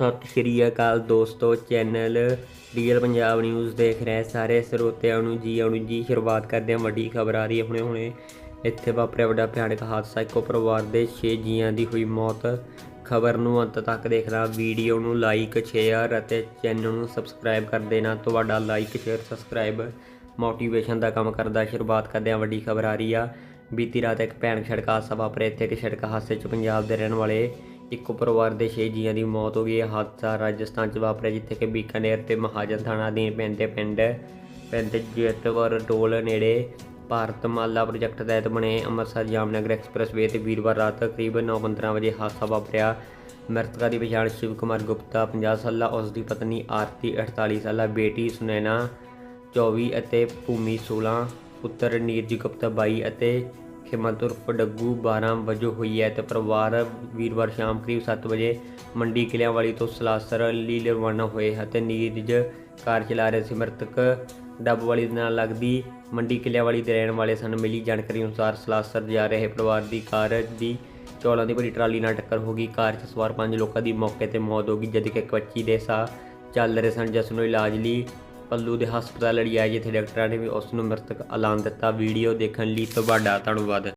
ਸਤਿ ਸ਼੍ਰੀ ਅਕਾਲ ਦੋਸਤੋ, channel real Punjab news ਦੇਖ ਰਹੇ ਸਾਰੇ ਸਰੋਤਿਆਂ ਨੂੰ ਜੀ ਆਉਣ ਜੀ ਸ਼ੁਰੂਆਤ ਕਰਦੇ ਹਾਂ। ਵੱਡੀ ਖਬਰ ਆ ਰਹੀ ਹੈ ਹੁਣੇ ਹੁਣੇ। ਇੱਥੇ ਵਾਪਰਿਆ ਵੱਡਾ ਭਿਆਨਕ ਹਾਦਸਾ। ਇੱਕੋ ਪਰਿਵਾਰ ਦੇ 6 ਜੀਆਂ ਦੀ ਹੋਈ ਮੌਤ। ਖਬਰ ਨੂੰ ਅੰਤ ਤੱਕ ਦੇਖਣਾ, ਵੀਡੀਓ ਨੂੰ ਲਾਈਕ, ਸ਼ੇਅਰ ਅਤੇ ਚੈਨਲ ਨੂੰ ਸਬਸਕ੍ਰਾਈਬ ਕਰ ਦੇਣਾ। ਤੁਹਾਡਾ ਲਾਈਕ, ਸ਼ੇਅਰ, ਸਬਸਕ੍ਰਾਈਬ ਮੋਟੀਵੇਸ਼ਨ ਦਾ ਕੰਮ ਕਰਦਾ। ਸ਼ੁਰੂਆਤ ਕਰਦੇ ਹਾਂ। ਵੱਡੀ ਖਬਰ ਆ ਰਹੀ ਆ। ਬੀਤੀ ਰਾਤ ਇੱਕ ਭਿਆਨਕ ਸੜਕ ਹਾਦਸਾ ਵਾਪਰਿਆ। ਇੱਥੇ ਇੱਕ ਸੜਕ ਹਾਦਸੇ 'ਚ ਪੰਜਾਬ ਦੇ ਰਹਿਣ ਵਾਲੇ ਇੱਕੋ ਪਰਿਵਾਰ ਦੇ 6 ਜੀਆਂ ਦੀ ਮੌਤ ਹੋ ਗਈ। ਹੈ ਹਾਦਸਾ ਰਾਜਸਥਾਨ 'ਚ ਵਾਪਰਿਆ, ਜਿੱਥੇ ਕਿ ਬੀਕਾਨੇਰ ਤੇ ਮਹਾਜਨ ਥਾਣਾ ਅਧੀਨ ਪੈਂਦੇ ਪਿੰਡ ਪਿੰਡ ਜੇਤਵਰ ਟੋਲ ਨੇੜੇ ਭਾਰਤ ਮਾਲਾ ਪ੍ਰੋਜੈਕਟ ਤਹਿਤ ਬਣੇ ਅੰਮ੍ਰਿਤਸਰ ਜਾਮਨਗਰ ਐਕਸਪ੍ਰੈਸਵੇ ਤੇ ਵੀਰਵਾਰ ਰਾਤ ਤਕਰੀਬਨ 9:15 ਵਜੇ ਹਾਦਸਾ ਵਾਪਰਿਆ। ਮ੍ਰਿਤਕਾ ਦੀ ਪਛਾਣ ਸ਼ਿਵ ਕੁਮਾਰ ਗੁਪਤਾ 50 ਸਾਲਾ, ਉਸ ਦੀ ਪਤਨੀ ਆਰਤੀ 48 ਸਾਲਾ, ਬੇਟੀ ਸੁਨੈਨਾ 24 ਅਤੇ ਭੂਮੀ 16 ਪੁੱਤਰ ਨੀਰਜ ਗੁਪਤਾ 22 ਅਤੇ ਖਿਮਤ ਉਰਫ ਡੱਗੂ 12 ਵਜੋਂ ਹੋਈ ਹੈ ਤੇ ਪਰਿਵਾਰ ਵੀਰਵਾਰ ਸ਼ਾਮ ਕਰੀਬ 7 ਵਜੇ ਮੰਡੀ ਕਿਲਿਆਂ ਵਾਲੀ ਤੋਂ ਸਲਾਸਰ ਲਈ ਰਵਾਨਾ ਹੋਏ ਅਤੇ ਨੀਰਜ ਕਾਰ ਚਲਾ ਰਹੇ ਸੀ। ਮ੍ਰਿਤਕ ਡੱਬ ਵਾਲੀ ਦੇ ਨਾਲ ਲੱਗਦੀ ਮੰਡੀ ਕਿਲਿਆਂ ਵਾਲੀ ਦੇ ਰਹਿਣ ਵਾਲੇ ਸਨ। ਮਿਲੀ ਜਾਣਕਾਰੀ ਅਨੁਸਾਰ ਸਲਾਸਰ ਜਾ ਰਹੇ ਪਰਿਵਾਰ ਦੀ ਕਾਰ ਦੀ ਚੌਲਾਂ ਦੀ ਭਰੀ ਟਰਾਲੀ ਨਾਲ ਟੱਕਰ ਹੋ ਗਈ। ਕਾਰ 'ਚ ਸਵਾਰ ਪੰਜ ਲੋਕਾਂ ਦੀ ਮੌਕੇ ਤੇ ਮੌਤ ਹੋ ਗਈ, ਜਦਕਿ ਇੱਕ ਬੱਚੀ ਦੇ ਸਾਹ ਚੱਲ ਰਹੇ ਸਨ, ਜਿਸ ਨੂੰ ਇਲਾਜ ਲਈ ਪੱਲੂ ਦੇ ਹਸਪਤਾਲ ਲਿਆਇਆ ਜਿੱਥੇ ਡਾਕਟਰਾਂ ਨੇ ਵੀ ਉਸ ਨੂੰ ਮ੍ਰਿਤਕ ਐਲਾਨ ਦਿੱਤਾ। ਵੀਡੀਓ ਦੇਖਣ ਲਈ ਤੁਹਾਡਾ ਧੰਨਵਾਦ।